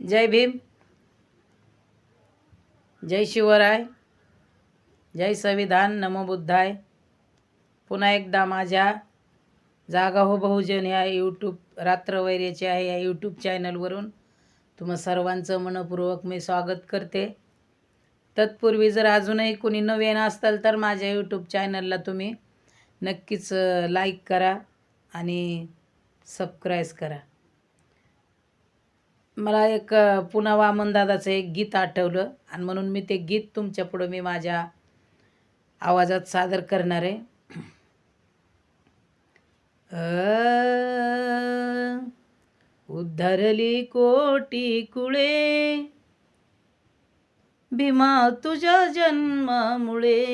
जय भीम. जय शिवराय. जय संविधान नमो बुद्धाय. पुन्हा एकदा माझ्या जागा हो बहुजन या यूट्यूब रात्रवैर्याचे आहे या यूट्यूब चॅनलवरून तुम्हा सर्वांचं मनपूर्वक मी स्वागत करते. तत्पूर्वी जर अजूनही कोणी नवीन असताल तर माझ्या यूट्यूब चॅनलला तुम्ही नक्कीच लाईक करा आणि सबस्क्राईब करा. मला एक पुन्हा वामनदादाचं एक गीत आठवलं आणि म्हणून मी ते गीत तुमच्यापुढं मी माझ्या आवाजात सादर करणार आहे. अ, उद्धरली कोटी कुळे भीमा तुझ्या जन्मामुळे.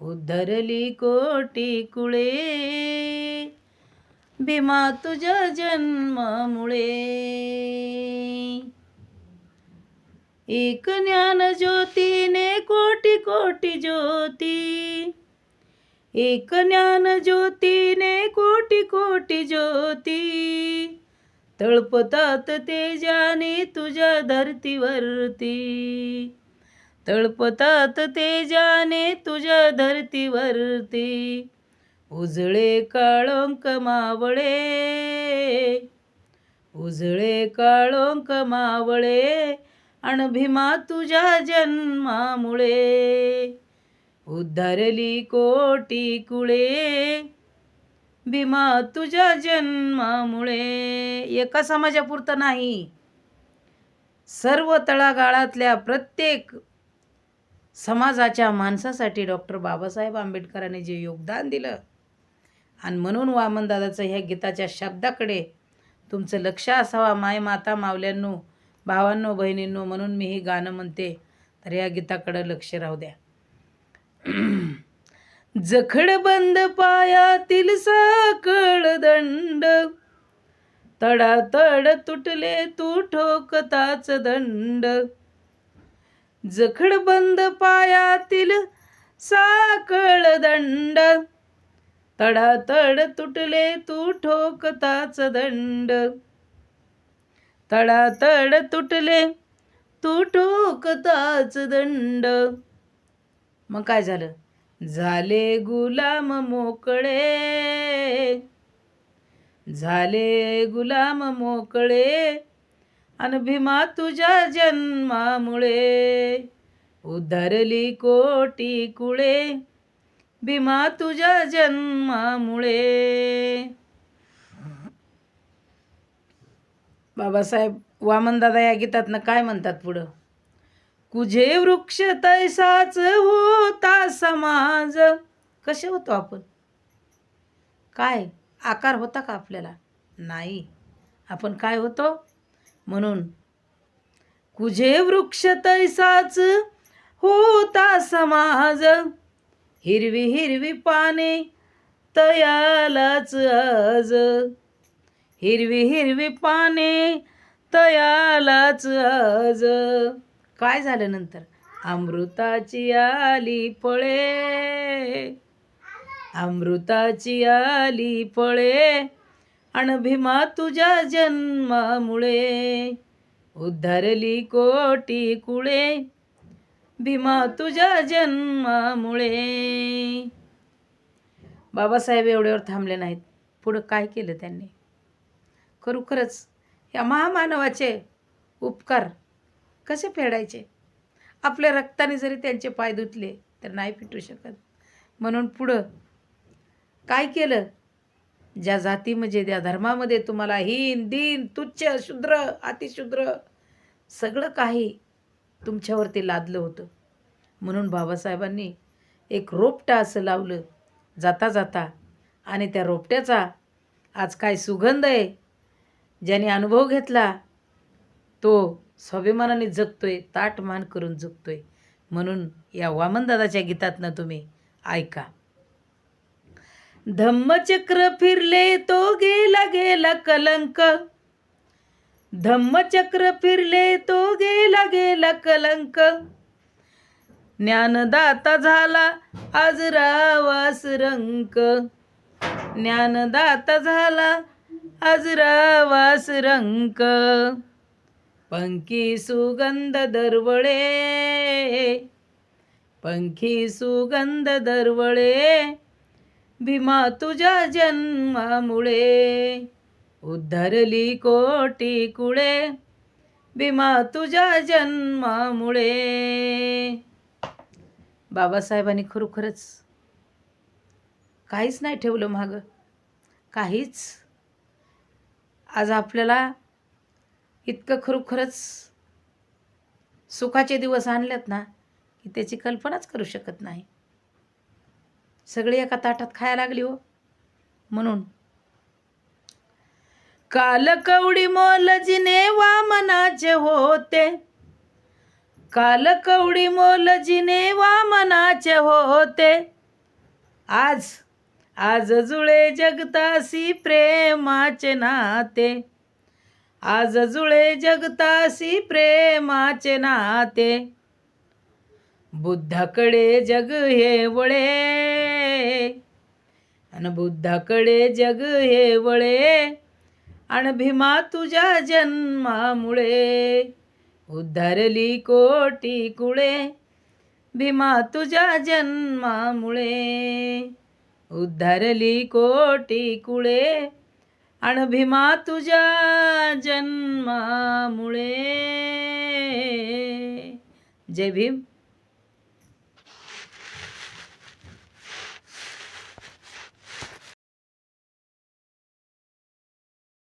उद्धरली कोटी कुळे भीमा तुझ्या जन्मामुळे. एक ज्ञान ज्योतीने कोटी कोटी ज्योती. एक ज्ञान ज्योतीने कोटी कोटी ज्योती. तळपतात तेजाने तुझ्या धरतीवरती. तळपतात तेजाने तुझ्या धरतीवरती. उजळे काळोंक मावळे. उजळे काळोंक मावळे अण भीमा तुझ्या जन्मामुळे. उद्धारली कोटी कुळे भीमा तुझ्या जन्मामुळे. एका समाजापुरतं नाही सर्व तळागाळातल्या प्रत्येक समाजाच्या माणसासाठी डॉक्टर बाबासाहेब आंबेडकरांनी जे योगदान दिलं आणि म्हणून वामनदादाचं ह्या गीताच्या शब्दाकडे तुमचं लक्ष असावा. माय माता मावल्यांनो भावांनो बहिणींनो म्हणून मी हे गाणं म्हणते. तर या गीताकडं लक्ष राहू द्या. जखड बंद पायातील साकळ दंड तडातड तुटले तू ठोकताच दंड. जखड बंद पायातील साकळ दंड तडातड तुटले तू ठोकताच दंड. तडातड तुटले तू ठोकताच दंड. मग काय झालं? झाले गुलाम मोकळे. झाले गुलाम मोकळे. अन भीमा तुझ्या जन्मामुळे उधरली कोटी कुळे. भीमा तुझ्या जन्मामुळे. बाबासाहेब वामनदादा या गीतातनं काय म्हणतात पुढं? कुझे वृक्ष तैसाच होता समाज. कसे होतो आपण? काय? आकार होता का आपल्याला? नाही. आपण काय होतो? म्हणून कुझे वृक्ष तैसाच होता समाज. हिरवी हिरवी पाने तयालाच आज. हिरवी हिरवी पाने तयालाच आज. काय झालं नंतर? अमृताची आली फळे. अमृताची आली फळे. अण भीमा तुझ्या जन्मामुळे उद्धारली कोटी कुळे. भीमा तुझ्या जन्मामुळे. बाबासाहेब एवढ्यावर थांबले नाहीत. पुढं काय केलं त्यांनी? खरोखरच या महामानवाचे उपकार कसे फेडायचे? आपल्या रक्ताने जरी त्यांचे पाय धुतले तर नाही फिटू शकत. म्हणून पुढं काय केलं? ज्या जातीमध्ये म्हणजे, त्या धर्मामध्ये तुम्हाला हीन दीन तुच्छ शूद्र अतिशूद्र सगळं काही तुमच्यावरती लादलं होतं. म्हणून बाबासाहेबांनी एक रोपटा असं लावलं जाता जाता. आणि त्या रोपट्याचा आज काय सुगंध आहे? ज्याने अनुभव घेतला तो स्वाभिमानाने जगतोय ताट मान करून जगतोय. म्हणून या वामनदादाच्या गीतातनं तुम्ही ऐका. धम्मचक्र फिरले तो गेला गेला कलंक. धम्मचक्र फिरले तो गेला गेला कलंक. ज्ञानदाता झाला आज रावास रंक. ज्ञानदाता झाला आज रावास रंक. पंखी सुगंध दरवळे. पंखी सुगंध दरवळे भीमा तुझ्या जन्मामुळे. उद्धरली कोटी कुळे भीमा तुझ्या जन्मामुळे. बाबासाहेबांनी खरोखरच काहीच नाही ठेवलं मागं. काहीच. आज आपल्याला इतकं खरोखरच सुखाचे दिवस आणलेत ना की त्याची कल्पनाच करू शकत नाही. सगळी एका ताटात खायला लागली हो. म्हणून काल कवडी मोलजीने वामनाचे होते. काल कवडी मोलजीने वामनाचे होते. आज आज जुळे जगतासी प्रेमाचे नाते. आज जुळे जगतासी प्रेमाचे नाते. बुद्धाकडे जग हे वळे. आणि बुद्धाकडे जग हे वळे. अणभिमा भीमा तुझ्या जन्मामुळे. उद्धारली कोटी कुळे. भीमा तुझ्या जन्मामुळे. उद्धारली कोटी कुळे. अणभिमा भीमा तुझ्या जन्मामुळे. जय भीम.